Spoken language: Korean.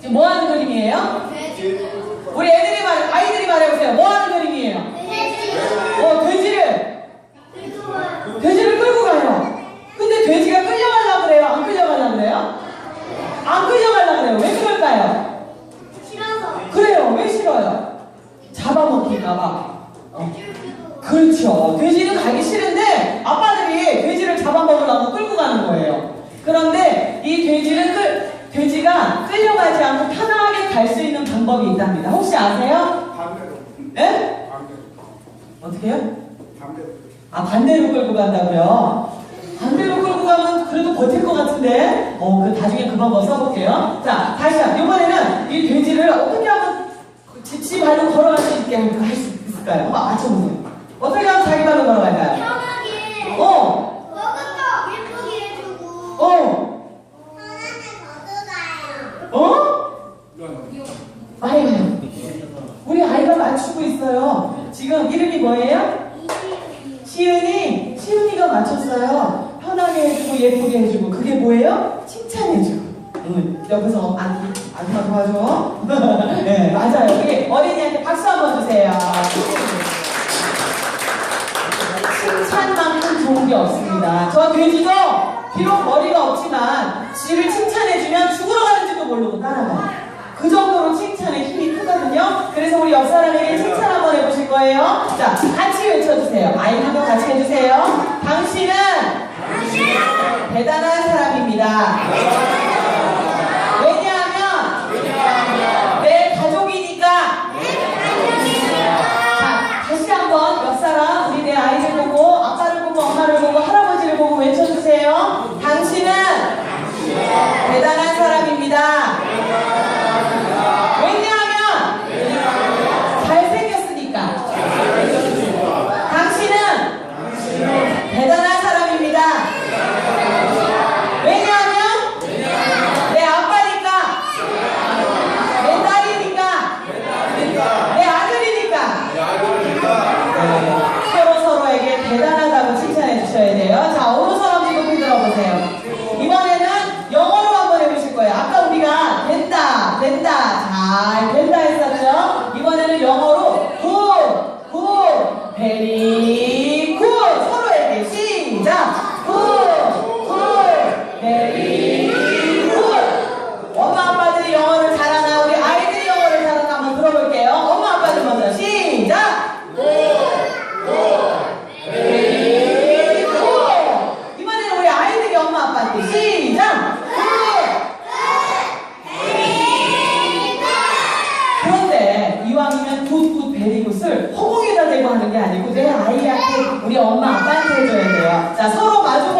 지금 뭐 하는 그림이에요? 우리 애들이 말, 아이들이 말해보세요. 뭐 하는 그림이에요? 어, 돼지를, 돼지를 끌고 가요. 근데 돼지가 끌려가려고 그래요? 안 끌려가려고 그래요? 안 끌려가려고 그래요. 왜 그럴까요? 그래요. 왜 싫어요? 잡아먹힐까봐. 어. 그렇죠. 돼지는 가기 싫은데 아빠들이 돼지를 잡아먹으려고 끌고 가는 거예요. 그런데 이 돼지를 끌, 돼지가 끌려가지 않고 편하게 갈 수 있는 방법이 있답니다. 혹시 아세요? 반대로. 예? 반대로. 어떻게 해요? 반대로. 아, 반대로 끌고 간다고요? 반대로 끌고 가면 그래도 버틸 것 같은데? 어, 그 나중에 그 방법 써볼게요. 자, 다시 한 이번에는 이 돼지를 어떻게 하면 지, 지 발로 걸어갈 수 있게 할 수 있을까요? 한번 맞춰보세요. 어떻게 하면 자기 발로 걸어갈까요? 어, 어, 어? 아이고, 우리 아이가 맞추고 있어요. 지금 이름이 뭐예요? 시은이, 시은이가 맞췄어요. 편하게 해주고 예쁘게 해주고 그게 뭐예요? 칭찬해주고. 응, 옆에서 안, 안마 도와줘. 네, 맞아요. 우리 어린이한테 박수 한번 주세요. 칭찬만큼 좋은 게 없습니다. 저 돼지도 비록 머리가 없지만 지를 칭찬해주면 죽으러 가는지도 모르고 따라가요. 그 정도로 크거든요. 그래서 우리 옆 사람에게 칭찬 한번 해보실 거예요. 자, 같이 외쳐주세요. 아이 한번 같이 해주세요. 당신은 대단한 사람입니다. 왜냐하면 내 가족이니까. 자, 다시 한번 옆 사람 우리 내 아이를 보고 아빠를 보고 엄마를 보고 할아버지를 보고 외쳐주세요. 당신은 y 베리굿을 허공에다 대고 하는 게 아니고 내 아이한테 우리 엄마 아빠한테 해줘야 돼요. 자 서로 마주